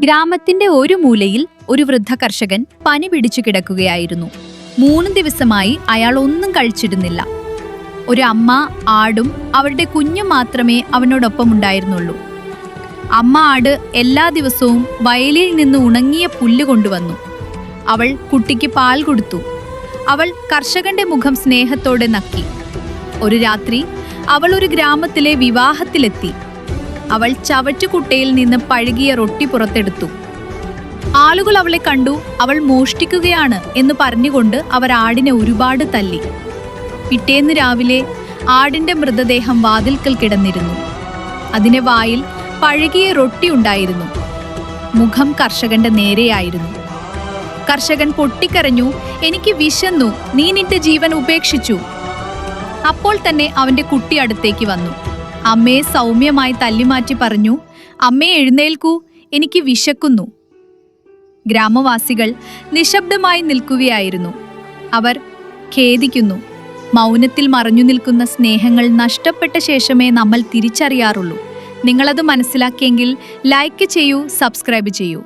ഗ്രാമത്തിന്റെ ഒരു മൂലയിൽ ഒരു വൃദ്ധ കർഷകൻ പനി പിടിച്ചു കിടക്കുകയായിരുന്നു. മൂന്ന് ദിവസമായി അയാൾ ഒന്നും കഴിച്ചിരുന്നില്ല. ഒരു അമ്മ ആടും അവളുടെ കുഞ്ഞും മാത്രമേ അവനോടൊപ്പം ഉണ്ടായിരുന്നുള്ളൂ. അമ്മ ആട് എല്ലാ ദിവസവും വയലിൽ നിന്ന് ഉണങ്ങിയ പുല്ല് കൊണ്ടുവന്നു. അവൾ കുട്ടിക്ക് പാൽ കൊടുത്തു. അവൾ കർഷകന്റെ മുഖം സ്നേഹത്തോടെ നക്കി. ഒരു രാത്രി അവൾ ഒരു ഗ്രാമത്തിലെ വിവാഹത്തിലെത്തി. അവൾ ചവറ്റുകുട്ടയിൽ നിന്ന് പഴുകിയ റൊട്ടി പുറത്തെടുത്തു. ആളുകൾ അവളെ കണ്ടു അവൾ മോഷ്ടിക്കുകയാണ് എന്ന് പറഞ്ഞുകൊണ്ട് അവർ ആടിനെ ഒരുപാട് തല്ലി. പിറ്റേന്ന് രാവിലെ ആടിന്റെ മൃതദേഹം വാതിൽക്കൽ കിടന്നിരുന്നു. അതിനെ വായിൽ പഴകിയ റൊട്ടി ഉണ്ടായിരുന്നു. മുഖം കർഷകന്റെ നേരെയായിരുന്നു. കർഷകൻ പൊട്ടിക്കരഞ്ഞു എനിക്ക് വിശന്നു നീ നിന്റെ ജീവൻ ഉപേക്ഷിച്ചു. അപ്പോൾ തന്നെ അവന്റെ കുട്ടി അടുത്തേക്ക് വന്നു. അമ്മയെ സൗമ്യമായി തല്ലിമാറ്റി പറഞ്ഞു അമ്മേ എഴുന്നേൽക്കൂ എനിക്ക് വിശക്കുന്നു. ഗ്രാമവാസികൾ നിശബ്ദമായി നിൽക്കുകയായിരുന്നു. അവർ ഖേദിക്കുന്നു. മൗനത്തിൽ മറഞ്ഞു നിൽക്കുന്ന സ്നേഹങ്ങൾ നഷ്ടപ്പെട്ട ശേഷമേ നമ്മൾ തിരിച്ചറിയാറുള്ളൂ. നിങ്ങളത് മനസ്സിലാക്കിയെങ്കിൽ ലൈക്ക് ചെയ്യൂ സബ്സ്ക്രൈബ് ചെയ്യൂ.